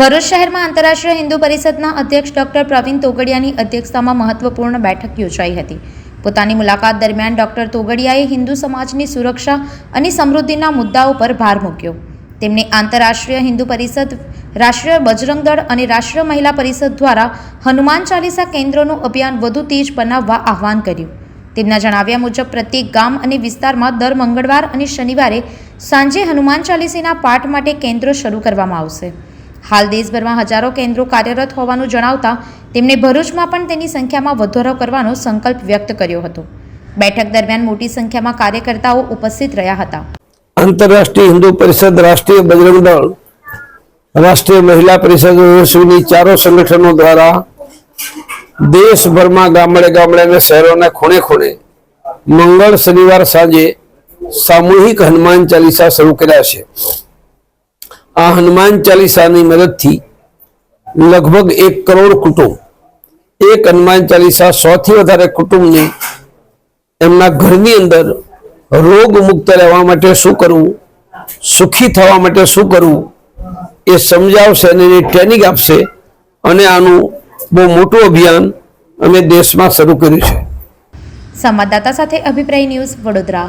ભરૂચ શહેરમાં આંતરરાષ્ટ્રીય હિન્દુ પરિષદના અધ્યક્ષ ડોક્ટર પ્રવીણ તોગડિયાની અધ્યક્ષતામાં મહત્વપૂર્ણ બેઠક યોજાઈ હતી. પોતાની મુલાકાત દરમિયાન ડોક્ટર તોગડિયાએ હિન્દુ સમાજની સુરક્ષા અને સમૃદ્ધિના મુદ્દાઓ પર ભાર મૂક્યો. તેમણે આંતરરાષ્ટ્રીય હિન્દુ પરિષદ, રાષ્ટ્રીય બજરંગ દળ અને રાષ્ટ્રીય મહિલા પરિષદ દ્વારા હનુમાન ચાલીસા કેન્દ્રોનું અભિયાન વધુ તેજ બનાવવા આહવાન કર્યું. તેમના જણાવ્યા મુજબ, પ્રત્યેક ગામ અને વિસ્તારમાં દર મંગળવાર અને શનિવારે સાંજે હનુમાન ચાલીસીના પાઠ માટે કેન્દ્રો શરૂ કરવામાં આવશે. હાલ દેશભરમાં હજારો કેન્દ્રો કાર્યરત હોવાનું જણાવતા તેમણે ભરૂચમાં પણ તેની સંખ્યામાં વધારો કરવાનો સંકલ્પ વ્યક્ત કર્યો હતો. બેઠક દરમિયાન મોટી સંખ્યામાં કાર્યકર્તાઓ ઉપસ્થિત રહ્યા હતા. આંતરરાષ્ટ્રીય હિન્દુ પરિષદ, રાષ્ટ્રીય બજરંગ દળ, રાષ્ટ્રીય મહિલા પરિષદ સુની ચારો સંગઠનો દ્વારા દેશભરમાં ગામડે ગામડે અને શહેરોના ખૂણે ખૂણે મંગળ શનિવાર સાંજે સામૂહિક હનુમાન ચાલીસા શરૂ કર્યા છે. હનુમાન ચાલીસાની મદદથી લગભગ એક કરોડ કુટુંબ, એક હનુમાન ચાલીસા સોથી વધારે કુટુંબને એમના ઘરની અંદર રોગ મુક્ત રહેવા માટે શું કરવું, સુખી થવા માટે શું કરવું, એ સમજાવશે અને એની ટ્રેનિંગ આપશે અને આનું બહુ મોટું અભિયાન અમે દેશમાં શરૂ કર્યું છે. સંવાદદાતા સાથે અભિપ્રાય ન્યૂઝ વડોદરા.